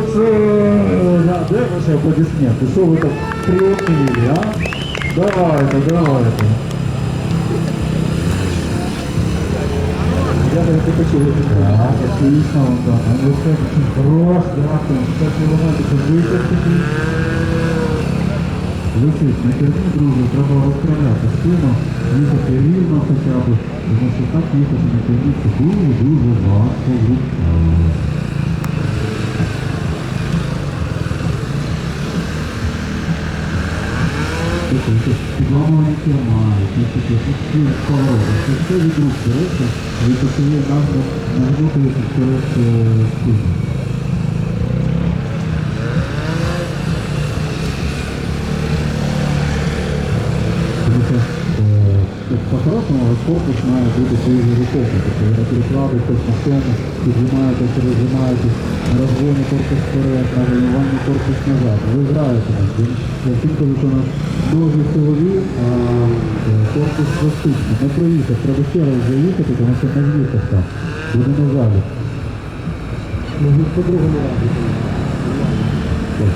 це... Да, де ваші аплодисменти? Що ви так приумнили, а? Давайте, давайте. Я так не хочу випити. Так, отлично, на на це дуже-дуже якісь такі стіл це від рук береться, і це є назва нагнутується через е, спину. Тому що е, по-хорошому корпус має бути дуже рухомий. Тобто ви перекладаєтесь на цьому, піджимаєтесь, розжимаєтесь, розгоні корпус вперед, на гальмуванні корпус назад. Ви граєте на цим. Я всім кажу, що у нас дуже силові, а е, корпус пластичний. Не проїхав, треба ще раз заїхати, тому що не з'їхав там. Буде на залі. По-другому разі. Ну,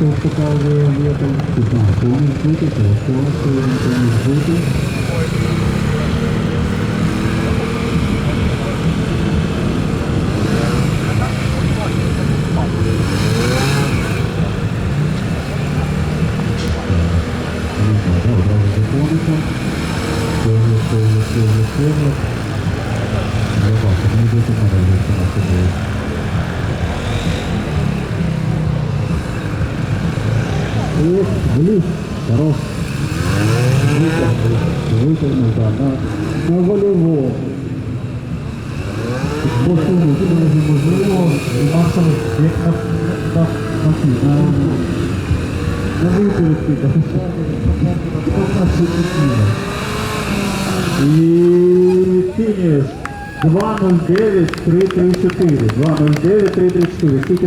мені там хорош. Вытянул, вытянул, да, на, волевом. Посуду, тут даже можливо, максимум, як на, на, на, ці, на, на випередки, так, на швидкість. І фініш 2.09.334, 2.09.334, скільки